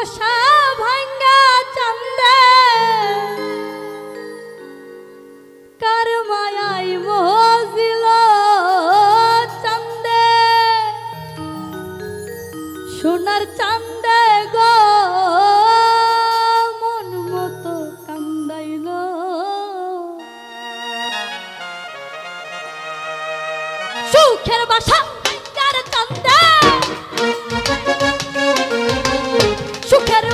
আশা ভাঙ্গা চন্দে। কার মায়াই মহজিল চন্দে। সোনার চন্দে গো, মন মতো কান্দাইল। সুখের বাসা Jesus quer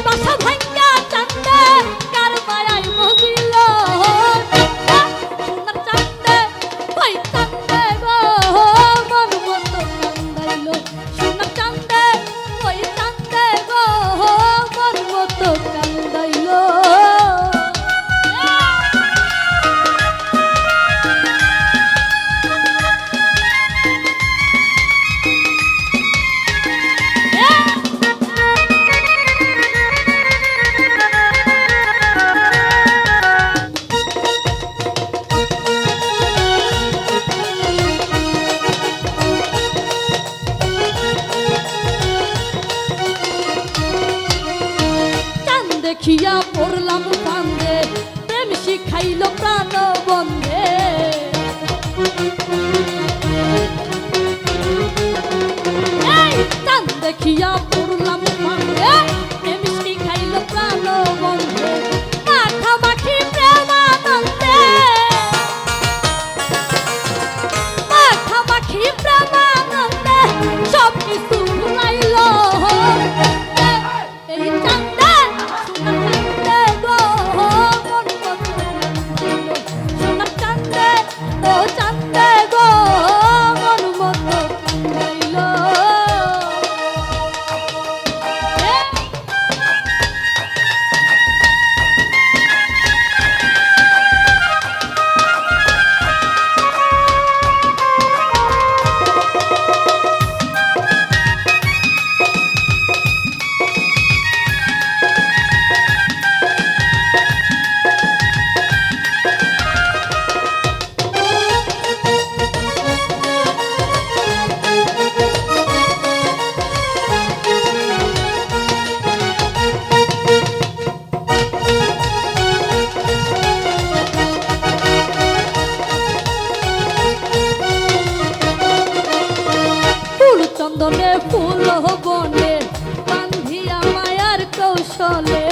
Kia চন্দনে ফুল হবনে বান্ধিয়া মায়ার কৌশলে।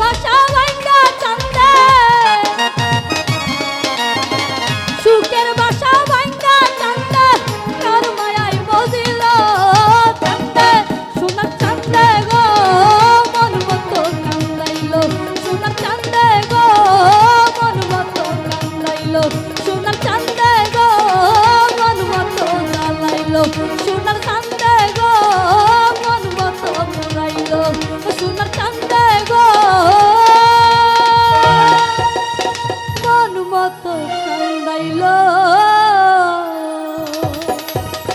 ভাষা